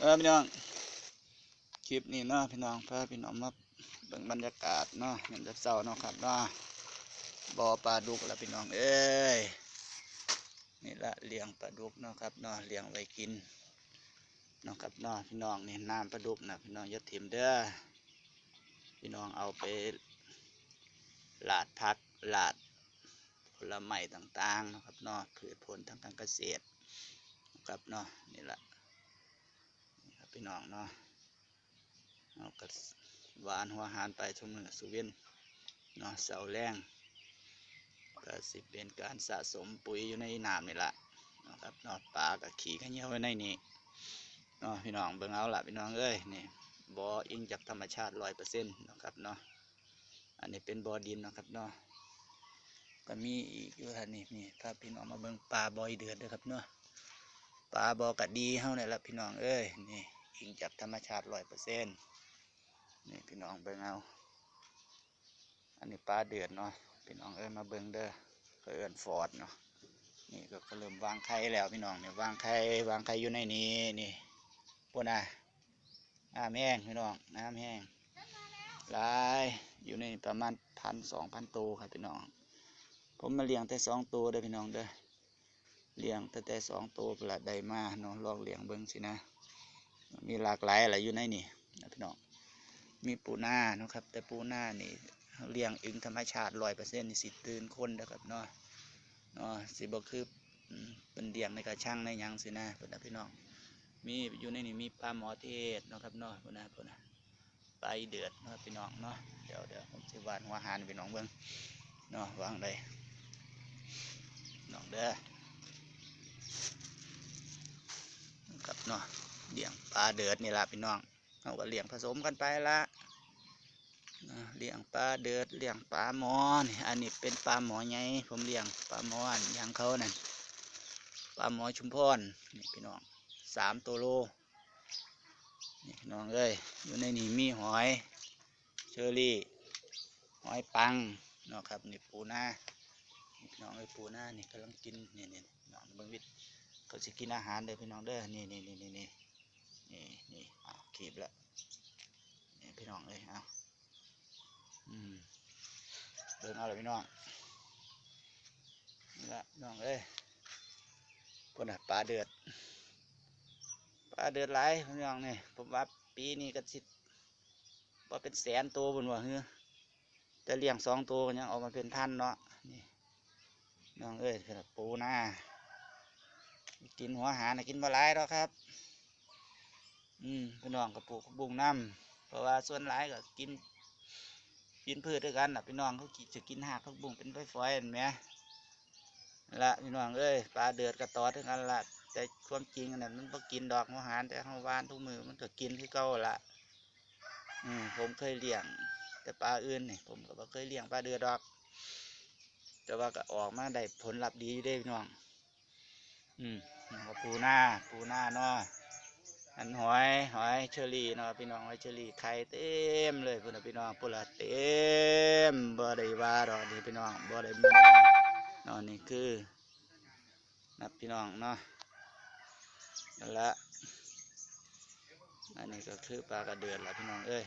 เออพี่น้อง คลิปนี้เนาะพี่น้องพาพี่น้องมาเบิ่งบรรยากาศเนาะเห็นเช้าเนาะครับเนาะบ่อปลาดุกแล้วพี่น้อง เอ้ย นี่ละเลี้ยงปลาดุกเนาะครับเนาะเลี้ยงไว้กินเนาะครับเนาะพี่น้องนี่น้ำปลาดุกนะพี่น้องย่าถิ่มเด้อ พี่น้องเอาไปลาดพักลาดผลไม้ต่างๆนะครับเนาะพืชผลทางการเกษตรนะครับเนาะนี่ละ พี่น้องเนาะเอากระหวานหัวหารไปทุกมือสุเวนเนาะเสาแรงก็สิเป็นการสะสมปุ๋ยอยู่ในน้ำนี่ละนะครับเนาะปลากับขี่กันเยี่ยไว้ในนี้เนาะพี่น้องเบิ่งเอาละพี่น้องเอ้ยนี่บ่ออิงจากธรรมชาติร้อยเปอร์เซ็นต์นะครับเนาะอันนี้เป็นบ่อดินนะครับเนาะก็มีอีกอยู่ท่านนี่นี่พาพี่น้องมาเบิ่งปลาบอยเดือดด้วยครับเนาะปลาบอกระดีเฮาเนี่ยละพี่น้องเอ้ยนี่ อิงจากธรรมชาติร้อยเปอร์เซ็นต์นี่พี่น้องเบิ่งเอา อันนี้ปลาเดือดเนาะพี่น้องเอ้ยมาเบิ่งเด้อก็เอิ้นฟอร์ดเนาะนี่ก็เริ่มวางไข่แล้วพี่น้องเนี่ยวางไข่วางไข่อยู่ในนี้นี่พวกน่ะน้ำแห้งพี่น้องน้ำแห้งลายอยู่ในประมาณพันสองพันตัวครับพี่น้อง ผมมาเลี้ยงแต่สองตัวเด้อพี่น้องเด้อเลี้ยงแต่แต่สองตัวปลาดใดมาเนาะลองเลี้ยงเบิ้งสินะ มีหลากหลายอะไรอยู่ในนี่นะพี่น้อง มีปูนานะครับ แต่ปูนานี่เลี้ยงเองธรรมชาติร้อยเปอร์เซ็นต์นี่สิตื่นคนนะครับเนาะเนาะสิบ่คืออืมเป็นเลี้ยงในกระชังในยังสินะเพิ่นนะพี่น้อง มีอยู่ในนี่มีปลาหมอเทศนะครับเนาะพุ่นนะพุ่นนปลาเดือดนะพี่น้องเนาะเดี๋ยวเดี๋ยวผมสิวานหัวหารพี่น้องเบิ่งเนาะวางได้น้องเด้อครับเนาะ เลี้ยงปลาเดือดนี่ละพี่น้องเอาก็เลี้ยงผสมกันไปละเลี้ยงปลาเดือดเลี้ยงปลาหมอนอันนี้เป็นปลาหมอไงผมเลี้ยงปลาหมอนอยังเขานั่นปลาหมอชุมพรนี่พี่น้องสามตัวโลนี่พี่น้องเอ้ยอยู่ในนี่มีหอยเชอรี่หอยปังเนาะครับนี่ปูนานี่พี่น้องเอ้ยปูหน้านี่กำลังกินนี่นี่น้องเบิ่งวิทเขาจะกินอาหารเด้อพี่น้องเด้อนี่นี่นี่นี่ นี่นี่เอาขีบและนี่พี่น้องเลยเอาอืมเดินเอาเลยพี่น้องนี่ละน้องเอ้ยพวกน่ะปลาเดือดปลาเดือดหลายพี่น้องนี่ผมว่าปีนี้ก็สิว่าเป็นแสนตัวบนว่าเฮ้อแต่เลี้ยงสองตัวยังออกมาเป็นพันเนาะนี่น้องเอ้ยคือปูหน้ากินหัวหานะกินบะหลายแล้วครับ อืมพี่น้องกับปลูกบุ้งน้ำเพราะว่าส่วนหลายก็กิน กินพืชด้วยกันนะพี่น้องเขากินจะกินหากผักบุ้งเป็นไฟฟอยเห็นไหมละพี่น้องเอ้ยปลาเดือดกระตอด้วยกันละแต่ความจริงอันนั้นมันก็กินดอกหัวหารแต่ข้าววานทุกมือมันก็กินที่เก่าละอืมผมเคยเลี้ยง แต่ปลาอื่นนี่ผมก็บ่เคยเลี้ยงปลาเดือดดอก แต่ว่าก็ออกมาได้ผลลัพธ์ดีอยู่เด้พี่น้อง อืมก็ปูหน้าปูหน้าเนาะ อันหอยหอยเชอรี่เนาะพี่น้องหอยเชอรี่ไข่เต็มเลยพุ่นน่ะพี่น้องพุ่นละเต็มบ่ได้ว่าดอกนี่พี่น้องบ่ได้มาเนาะนี่คือนับพี่น้องเนาะนั่นละอันนี้ก็คือปลากระเดือนละพี่น้องเอ้ย